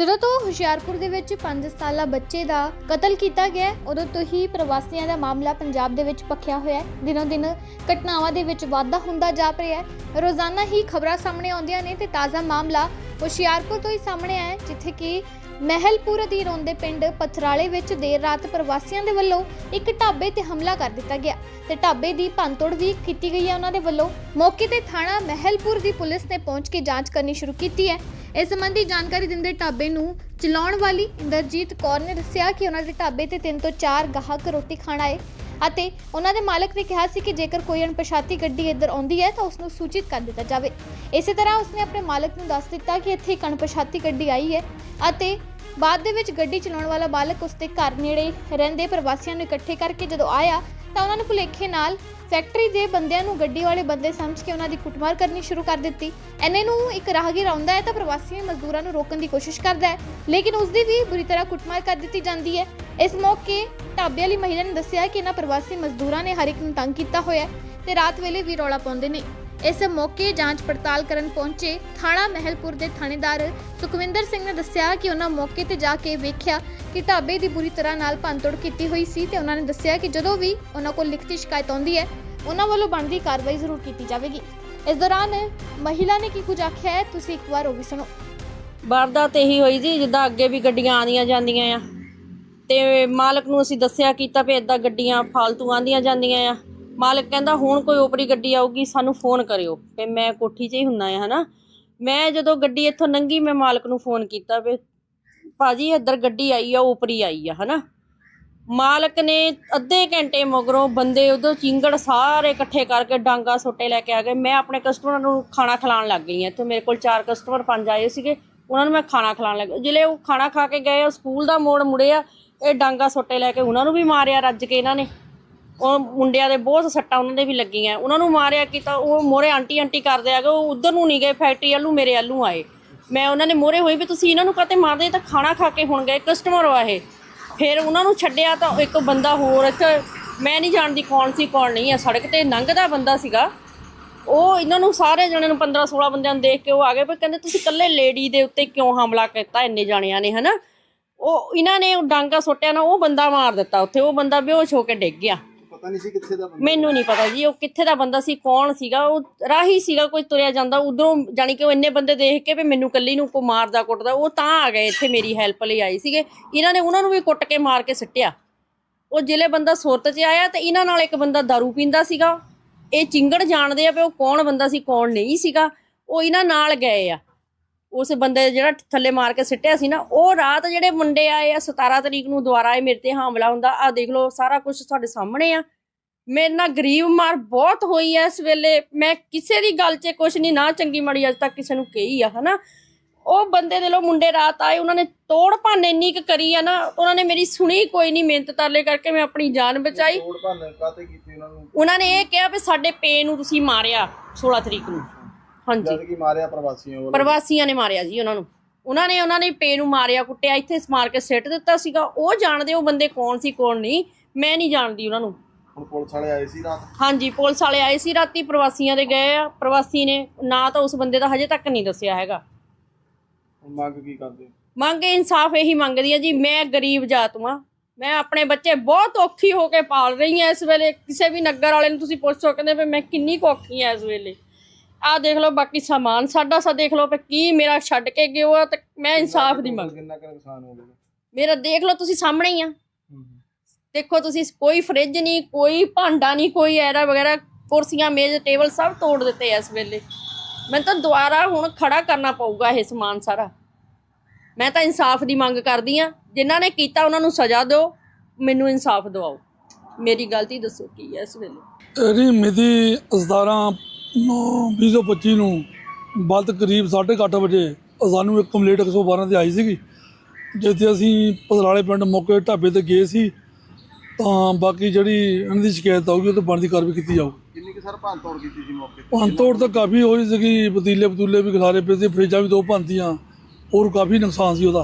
ਜਦੋਂ ਤੋਂ ਹੁਸ਼ਿਆਰਪੁਰ ਦੇ ਵਿੱਚ 5 ਸਾਲਾ ਬੱਚੇ ਦਾ ਕਤਲ ਕੀਤਾ ਗਿਆ ਉਦੋਂ ਤੋਂ ਹੀ ਪ੍ਰਵਾਸੀਆਂ ਦਾ ਮਾਮਲਾ ਪੰਜਾਬ ਦੇ ਵਿੱਚ ਪੱਖਿਆ ਹੋਇਆ ਹੈ। ਦਿਨੋਂ ਦਿਨ ਘਟਨਾਵਾਂ ਦੇ ਵਿੱਚ ਵਾਧਾ ਹੁੰਦਾ ਜਾ ਰਿਹਾ ਹੈ। ਰੋਜ਼ਾਨਾ ਹੀ ਖਬਰਾਂ ਸਾਹਮਣੇ ਆਉਂਦੀਆਂ ਨੇ ਤੇ ਤਾਜ਼ਾ ਮਾਮਲਾ ਹੁਸ਼ਿਆਰਪੁਰ ਤੋਂ ਹੀ ਸਾਹਮਣੇ ਆਇਆ ਹੈ, ਜਿੱਥੇ ਕਿ ਮਹਿਲਪੁਰ ਅਧੀਨ ਆਉਂਦੇ ਪਿੰਡ ਪਥਰਾਲੇ ਵਿੱਚ ਦੇਰ ਰਾਤ ਪ੍ਰਵਾਸੀਆਂ ਦੇ ਵੱਲੋਂ ਇੱਕ ਢਾਬੇ ਤੇ ਹਮਲਾ ਕਰ ਦਿੱਤਾ ਗਿਆ। ਤੇ ਢਾਬੇ ਦੀ ਭੰਨਤੋੜ ਵੀ ਕੀਤੀ ਗਈ ਹੈ ਉਹਨਾਂ ਦੇ ਵੱਲੋਂ। ਮੌਕੇ ਤੇ ਥਾਣਾ ਮਹਿਲਪੁਰ ਦੀ ਪੁਲਿਸ ਨੇ ਪਹੁੰਚ ਕੇ ਜਾਂਚ ਕਰਨੀ ਸ਼ੁਰੂ ਕੀਤੀ ਹੈ। ਇਸ ਸੰਬੰਧੀ ਜਾਣਕਾਰੀ ਦਿੰਦੇ ਢਾਬੇ ਨੂੰ ਚਲਾਉਣ ਵਾਲੀ ਇੰਦਰਜੀਤ ਕੌਰ ਨੇ ਦੱਸਿਆ ਕਿ ਉਹਨਾਂ ਦੇ ਢਾਬੇ ਤੇ ਤਿੰਨ ਤੋਂ ਚਾਰ ਗਾਹਕ ਰੋਟੀ ਖਾਣ ਆਏ। ਅਤੇ ਉਹਨਾਂ ਦੇ ਮਾਲਕ ਨੇ ਕਿਹਾ ਸੀ ਕਿ ਜੇਕਰ ਕੋਈ ਅਣਪਛਾਤੀ ਗੱਡੀ ਇੱਧਰ ਆਉਂਦੀ ਹੈ ਤਾਂ ਉਸ ਨੂੰ ਸੂਚਿਤ ਕਰ ਦਿੱਤਾ ਜਾਵੇ। ਇਸੇ ਤਰ੍ਹਾਂ ਉਸਨੇ ਆਪਣੇ ਮਾਲਕ ਨੂੰ ਦੱਸ ਦਿੱਤਾ ਕਿ ਇੱਥੇ ਇੱਕ ਅਣਪਛਾਤੀ ਗੱਡੀ ਆਈ ਹੈ ਅਤੇ ਬਾਅਦ ਦੇ ਵਿੱਚ ਗੱਡੀ ਚਲਾਉਣ ਵਾਲਾ ਬਾਲਕ ਉਸਦੇ ਘਰ ਨੇੜੇ ਰਹਿੰਦੇ ਪ੍ਰਵਾਸੀਆਂ ਨੂੰ ਇਕੱਠੇ ਕਰਕੇ ਜਦੋਂ ਆਇਆ ਤਾਂ ਉਹਨਾਂ ਨੇ ਭੁਲੇਖੇ ਨਾਲ ਫੈਕਟਰੀ ਦੇ ਬੰਦਿਆਂ ਨੂੰ ਗੱਡੀ ਵਾਲੇ ਬੰਦੇ ਸਮਝ ਕੇ ਉਹਨਾਂ ਦੀ ਕੁੱਟਮਾਰ ਕਰਨੀ ਸ਼ੁਰੂ ਕਰ ਦਿੱਤੀ। ਐਨੇ ਨੂੰ ਇੱਕ ਰਾਹਗੀਰ ਆਉਂਦਾ ਹੈ ਤਾਂ ਪ੍ਰਵਾਸੀ ਮਜ਼ਦੂਰਾਂ ਨੂੰ ਰੋਕਣ ਦੀ ਕੋਸ਼ਿਸ਼ ਕਰਦਾ ਹੈ, ਲੇਕਿਨ ਉਸ ਦੀ ਵੀ ਬੁਰੀ ਤਰ੍ਹਾਂ ਕੁੱਟਮਾਰ ਕਰ ਦਿੱਤੀ ਜਾਂਦੀ ਹੈ। ਇਸ ਮੌਕੇ ਢਾਬੇ ਵਾਲੀ ਮਹਿਲਾ ਨੇ ਦੱਸਿਆ ਕਿ ਇਹਨਾਂ ਪ੍ਰਵਾਸੀ ਮਜ਼ਦੂਰਾਂ ਨੇ ਹਰ ਇੱਕ ਨੂੰ ਤੰਗ ਕੀਤਾ ਹੋਇਆ ਹੈ ਤੇ ਰਾਤ ਵੇਲੇ ਵੀ ਰੌਲਾ ਪਾਉਂਦੇ ਨੇ। ਇਸ ਮੌਕੇ ਜਾਂਚ ਪੜਤਾਲ ਕਰਨ ਪਹੁੰਚੇ ਥਾਣਾ ਮਹਿਲਪੁਰ ਦੇ ਥਾਣੇਦਾਰ ਸੁਖਵਿੰਦਰ ਸਿੰਘ ਨੇ ਦੱਸਿਆ ਕਿ ਉਹਨਾਂ ਮੌਕੇ ਤੇ ਜਾ ਕੇ ਵੇਖਿਆ ਕਿ ਢਾਬੇ ਦੀ ਬੁਰੀ ਤਰ੍ਹਾਂ ਨਾਲ ਭੰਨਤੋੜ ਕੀਤੀ ਹੋਈ ਸੀ ਤੇ ਉਹਨਾਂ ਨੇ ਦੱਸਿਆ ਕਿ ਜਦੋਂ ਵੀ ਉਹਨਾਂ ਕੋਲ ਲਿਖਤੀ ਸ਼ਿਕਾਇਤ ਆਉਂਦੀ ਹੈ, ਉਹਨਾਂ ਵੱਲੋਂ ਬਣਦੀ ਕਾਰਵਾਈ ਜ਼ਰੂਰ ਕੀਤੀ ਜਾਵੇਗੀ। ਇਸ ਦੌਰਾਨ ਮਹਿਲਾ ਨੇ ਕੀ ਕੁਝ ਆਖਿਆ ਹੈ, ਤੁਸੀਂ ਇੱਕ ਵਾਰ ਉਹ ਵੀ ਸੁਣੋ। ਵਾਰਦਾਤ ਇਹੀ ਹੋਈ ਜੀ ਜਿੱਦਾਂ ਅੱਗੇ ਵੀ ਗੱਡੀਆਂ ਆਉਂਦੀਆਂ ਜਾਂਦੀਆਂ ਆ। ਤੇ ਮਾਲਕ ਨੂੰ ਅਸੀਂ ਦੱਸਿਆ ਕੀਤਾ ਵੀ ਇਦਾਂ ਗੱਡੀਆਂ ਫਾਲਤੂ ਆਉਂਦੀਆਂ ਜਾਂਦੀਆਂ ਆ। ਮਾਲਕ ਕਹਿੰਦਾ, ਹੁਣ ਕੋਈ ਓਪਰੀ ਗੱਡੀ ਆਊਗੀ, ਸਾਨੂੰ ਫੋਨ ਕਰਿਓ। ਤੇ ਮੈਂ ਕੋਠੀ 'ਚ ਹੀ ਹੁੰਨਾ ਹੈ ਹਨਾ? ਮੈਂ ਜਦੋਂ ਗੱਡੀ ਇੱਥੋਂ ਲੰਘੀ ਮੈਂ ਮਾਲਕ ਨੂੰ ਫੋਨ ਕੀਤਾ ਵੀ ਭਾਜੀ ਇੱਧਰ ਗੱਡੀ ਆਈ ਆ ਓਪਰੀ ਆਈ ਆ, ਹਨਾ? ਮਾਲਕ ਨੇ ਅੱਧੇ ਘੰਟੇ ਮਗਰੋਂ ਬੰਦੇ ਉਦੋਂ ਚਿੰਗੜ ਸਾਰੇ ਇਕੱਠੇ ਕਰਕੇ ਡਾਂਗਾ ਸੋਟੇ ਲੈ ਕੇ ਆ ਗਏ। ਮੈਂ ਆਪਣੇ ਕਸਟਮਰ ਨੂੰ ਖਾਣਾ ਖਿਲਾਉਣ ਲੱਗ ਗਈ ਹਾਂ। ਤੇ ਮੇਰੇ ਕੋਲ ਚਾਰ ਕਸਟਮਰ, ਪੰਜ ਆਏ ਸੀਗੇ। ਉਹਨਾਂ ਨੂੰ ਮੈਂ ਖਾਣਾ ਖਿਲਾਉਣ ਲੱਗ ਜਿਲੇ ਉਹ ਖਾਣਾ ਖਾ ਕੇ ਗਏ, ਉਹ ਸਕੂਲ ਦਾ ਮੋੜ ਮੁੜੇ ਆ ਇਹ ਡਾਂਗਾ ਸੋਟੇ ਲੈ ਕੇ ਉਹਨਾਂ ਨੂੰ ਵੀ ਮਾਰਿਆ, ਰੱਜ ਕੇ ਇਹਨਾਂ ਨੇ। ਉਹ ਮੁੰਡਿਆਂ ਦੇ ਬਹੁਤ ਸੱਟਾਂ ਉਹਨਾਂ ਦੇ ਵੀ ਲੱਗੀਆਂ। ਉਹਨਾਂ ਨੂੰ ਮਾਰਿਆ ਕਿ ਤਾਂ ਉਹ ਮੋਰੇ ਆਂਟੀ ਆਂਟੀ ਕਰਦੇ ਆ ਗਏ ਉਹ ਉਧਰ ਨੂੰ ਨਹੀਂ ਗਏ, ਫੈਕਟਰੀ ਵੱਲ ਮੇਰੇ ਵੱਲ ਆਏ। ਮੈਂ ਉਹਨਾਂ ਨੇ ਮੋਰੇ ਹੋਈ ਵੀ ਤੁਸੀਂ ਇਹਨਾਂ ਨੂੰ ਕਾਤੇ ਮਾਰਦੇ? ਤਾਂ ਖਾਣਾ ਖਾ ਕੇ ਹੁਣ ਗਏ ਕਸਟਮਰ ਆ ਇਹ। ਫਿਰ ਉਹਨਾਂ ਨੂੰ ਛੱਡਿਆ ਤਾਂ ਇੱਕ ਬੰਦਾ ਹੋਰ ਇੱਥੇ ਮੈਂ ਨਹੀਂ ਜਾਣਦੀ ਕੌਣ ਸੀ, ਕੌਣ ਨਹੀਂ ਆ, ਸੜਕ ਤੇ ਲੰਘਦਾ ਬੰਦਾ ਸੀਗਾ। ਉਹ ਇਹਨਾਂ ਨੂੰ ਸਾਰੇ ਜਣਿਆਂ ਨੂੰ 15 16 ਬੰਦਿਆਂ ਨੂੰ ਦੇਖ ਕੇ ਉਹ ਆ ਗਏ ਪਰ ਕਹਿੰਦੇ ਤੁਸੀਂ ਇਕੱਲੇ ਲੇਡੀ ਦੇ ਉੱਤੇ ਕਿਉਂ ਹਮਲਾ ਕੀਤਾ ਇੰਨੇ ਜਾਣਿਆਂ ਨੇ, ਹਨਾ? ਉਹ ਇਹਨਾਂ ਨੇ ਡਾਂਗਾ ਸੁੱਟਿਆ ਨਾ, ਉਹ ਬੰਦਾ ਮਾਰ ਦਿੱਤਾ ਉੱਥੇ, ਉਹ ਬੰਦਾ ਬੇਹੋਸ਼ ਹੋ ਕੇ ਡਿੱਗ ਗਿਆ। ਪਤਾ ਨਹੀਂ ਸੀ ਕਿੱਥੇ ਦਾ ਬੰਦਾ ਮੈਨੂੰ ਨਹੀਂ ਪਤਾ ਜੀ ਉਹ ਕਿੱਥੇ ਦਾ ਬੰਦਾ ਸੀ ਕੌਣ ਸੀਗਾ ਉਹ ਰਾਹੀ ਸੀਗਾ ਕੋਈ ਤੁਰਿਆ ਜਾਂਦਾ ਉਧਰੋਂ ਜਾਣੀ ਕਿ ਉਹ ਇੰਨੇ ਬੰਦੇ ਦੇਖ ਕੇ ਵੀ ਮੈਨੂੰ ਕੱਲੀ ਨੂੰ ਕੋ ਮਾਰਦਾ ਕੁੱਟਦਾ ਉਹ ਤਾਂ ਆ ਗਏ ਇੱਥੇ ਮੇਰੀ ਹੈਲਪ ਲਈ ਆਏ ਸੀਗੇ। ਇਹਨਾਂ ਨੇ ਉਹਨਾਂ ਨੂੰ ਵੀ ਕੁੱਟ ਕੇ ਮਾਰ ਕੇ ਸਿੱਟਿਆ। ਉਹ ਜ਼ਿਲ੍ਹੇ ਬੰਦਾ ਸੁਰਤ 'ਚ ਆਇਆ ਤੇ ਇਹਨਾਂ ਨਾਲ ਇੱਕ ਬੰਦਾ दारू ਪੀਂਦਾ ਸੀਗਾ। ਇਹ ਚਿੰਗੜ ਜਾਣਦੇ ਆ ਵੀ ਉਹ ਕੌਣ ਬੰਦਾ ਸੀ ਕੌਣ ਨਹੀਂ ਸੀਗਾ। ਉਹ ਇਹਨਾਂ ਨਾਲ ਗਏ ਆ। ਉਸ ਬੰਦੇ ਜਿਹੜਾ ਥੱਲੇ ਮਾਰ ਕੇ ਸਿੱਟਿਆ ਸੀ ਨਾ ਉਹ ਰਾਤ ਜਿਹੜੇ ਮੁੰਡੇ ਆਏ ਆ 17 ਤਰੀਕ ਨੂੰ ਦੁਬਾਰਾ ਇਹ ਮੇਰੇ ਤੇ ਹਮਲਾ ਹੁੰਦਾ ਆ ਦੇਖ ਲਓ ਸਾਰਾ ਕੁਝ ਤੁਹਾਡੇ ਸਾਹਮਣੇ ਆ। ਮੇਰੇ ਨਾਲ ਗਰੀਬ ਮਾਰ ਬਹੁਤ ਹੋਈ ਐ ਇਸ ਵੇਲੇ। ਮੈਂ ਕਿਸੇ ਦੀ ਗੱਲ 'ਚ ਕੁਝ ਨਹੀਂ ਨਾ ਚੰਗੀ ਮਾੜੀ ਅੱਜ ਤੱਕ ਕਿਸੇ ਨੂੰ ਕਹੀ ਆ ਹਨਾ? ਉਹ ਬੰਦੇ ਦੇ ਲੋ ਮੁੰਡੇ ਰਾਤ ਆਏ ਉਹਨਾਂ ਨੇ ਤੋੜ ਭੰਨ ਇੰਨੀ ਕੁ ਕਰੀ ਆ ਨਾ ਉਹਨਾਂ ਨੇ ਮੇਰੀ ਸੁਣੀ ਕੋਈ ਨਹੀਂ ਮਿਹਨਤ ਤਰਲੇ ਕਰਕੇ ਮੈਂ ਆਪਣੀ ਜਾਨ ਬਚਾਈ। ਤੋੜ ਭੰਨ ਕਾਤੇ ਕੀਤੀ ਉਹਨਾਂ ਨੂੰ? ਉਹਨਾਂ ਨੇ ਇਹ ਕਿਹਾ ਵੀ ਸਾਡੇ ਪੇ ਨੂੰ ਤੁਸੀਂ ਮਾਰਿਆ 16 ਤਰੀਕ ਨੂੰ। ਹਾਂਜੀ। ਜਦ ਕਿ ਮਾਰਿਆ ਪ੍ਰਵਾਸੀਆਂ ਵੱਲੋਂ। ਪ੍ਰਵਾਸੀਆਂ ਨੇ ਮਾਰਿਆ ਜੀ ਉਹਨਾਂ ਨੂੰ। ਉਹਨਾਂ ਨੇ ਉਹਨਾਂ ਨੇ ਪੇ ਨੂੰ ਮਾਰਿਆ ਕੁੱਟਿਆ ਇੱਥੇ ਮਾਰ ਕੇ ਸਿੱਟ ਦਿੱਤਾ ਸੀਗਾ। ਉਹ ਜਾਣਦੇ ਉਹ ਬੰਦੇ ਕੌਣ ਸੀ ਕੌਣ ਨਹੀਂ। ਮੈਂ ਨਹੀਂ ਜਾਣਦੀ ਉਹਨਾਂ ਨੂੰ। ਹੁਣ ਪੁਲਿਸ ਵਾਲੇ ਆਏ ਸੀ ਰਾਤ? ਹਾਂਜੀ ਪੁਲਿਸ ਵਾਲੇ ਆਏ ਸੀ ਰਾਤੀ ਪ੍ਰਵਾਸੀਆਂ ਦੇ ਗਏ ਆ। ਪ੍ਰਵਾਸੀ ਨੇ ਨਾ ਤਾਂ ਉਸ ਬੰਦੇ ਦਾ ਹਜੇ ਤੱਕ ਨਹੀਂ ਦੱਸਿਆ ਹੈਗਾ। ਹੁਣ ਮੰਗ ਕੀ ਕਰਦੇ? ਮੰਗ ਇਨਸਾਫ ਇਹੀ ਮੰਗਦੀ ਆ ਜੀ ਮੈਂ ਗਰੀਬ ਜਾਤ ਵਾਂ। ਮੈਂ ਆਪਣੇ ਬੱਚੇ ਬਹੁਤ ਔਖੀ ਹੋ ਕੇ ਪਾਲ ਰਹੀ ਹਾਂ ਇਸ ਵੇਲੇ। ਕਿਸੇ ਵੀ ਨਗਰ ਵਾਲੇ ਨੂੰ ਤੁਸੀਂ ਪੁੱਛ ਸਕਦੇ ਵੀ ਮੈਂ ਕਿੰਨੀ ਕੁ ਔਖੀ ਹਾਂ ਇਸ ਵੇਲੇ। ਆਹ ਦੇਖ ਲਓ ਬਾਕੀ ਸਾਮਾਨ ਸਾਡਾ ਸਾ ਦੇਖ ਲਓ ਵੀ ਕੀ ਮੇਰਾ ਛੱਡ ਕੇ ਗਿਓ ਆ ਤੇ ਮੈਂ ਇਨਸਾਫ ਦੀ ਮੰਗ ਕਿੰਨਾ ਕੁ ਨੁਕਸਾਨ ਹੋ ਗਿਆ? ਮੇਰਾ ਦੇਖ ਲਓ ਤੁਸੀਂ ਸਾਹਮਣੇ ਹੀ ਆ। ਦੇਖੋ ਤੁਸੀਂ ਕੋਈ ਫ੍ਰਿਜ ਨਹੀਂ ਕੋਈ ਭਾਂਡਾ ਨਹੀਂ ਕੋਈ ਐਰਾ ਵਗੈਰਾ ਕੁਰਸੀਆਂ ਮੇਜ਼ ਟੇਬਲ ਸਭ ਤੋੜ ਦਿੱਤੇ ਆ ਇਸ ਵੇਲੇ। ਮੈਨੂੰ ਤਾਂ ਦੁਬਾਰਾ ਹੁਣ ਖੜਾ ਕਰਨਾ ਪਊਗਾ ਇਹ ਸਮਾਨ ਸਾਰਾ। ਮੈਂ ਤਾਂ ਇਨਸਾਫ ਦੀ ਮੰਗ ਕਰਦੀ ਆ। ਜਿਨ੍ਹਾਂ ਨੇ ਕੀਤਾ ਉਹਨਾਂ ਨੂੰ ਸਜ਼ਾ ਦਿਓ ਮੈਨੂੰ ਇਨਸਾਫ ਦਿਵਾਓ। ਮੇਰੀ ਗਲਤੀ ਦੱਸੋ ਕੀ ਹੈ ਇਸ ਵੇਲੇ? ਇਹਦੀ ਮਿਤੀ 17 9 2025 ਨੂੰ ਬਲਦ ਕਰੀਬ 8:30 ਵਜੇ ਸਾਨੂੰ ਇੱਕ ਕੰਪਲੀਟ 112 ਤੇ ਆਈ ਸੀਗੀ ਜਿੱਥੇ ਅਸੀਂ ਪਸਰਾਲੇ ਪਿੰਡ ਮੌਕੇ ਢਾਬੇ ਤੇ ਗਏ ਸੀ ਤਾਂ ਬਾਕੀ ਜਿਹੜੀ ਇਹਨਾਂ ਦੀ ਸ਼ਿਕਾਇਤ ਆਊਗੀ ਉਹ ਤੇ ਬਣਦੀ ਕਾਰਵਾਈ ਕੀਤੀ ਜਾਊ ਕਿੰਨੀ ਕਿ ਸਰ ਭੰਨ ਤੋੜ ਕੀਤੀ ਸੀ ਮੌਕੇ ਤੇ? ਭੰਨ ਤੋੜ ਤਾਂ ਕਾਫੀ ਹੋਈ ਸੀਗੀ ਪਤੀਲੇ ਪਤੂਲੇ ਵੀ ਖਿਲਾਰੇ ਪਏ ਸੀ ਫਰਿੱਜਾਂ ਵੀ ਦੋ ਭੰਨਤੀਆਂ ਹੋਰ ਕਾਫੀ ਨੁਕਸਾਨ ਸੀ ਉਹਦਾ।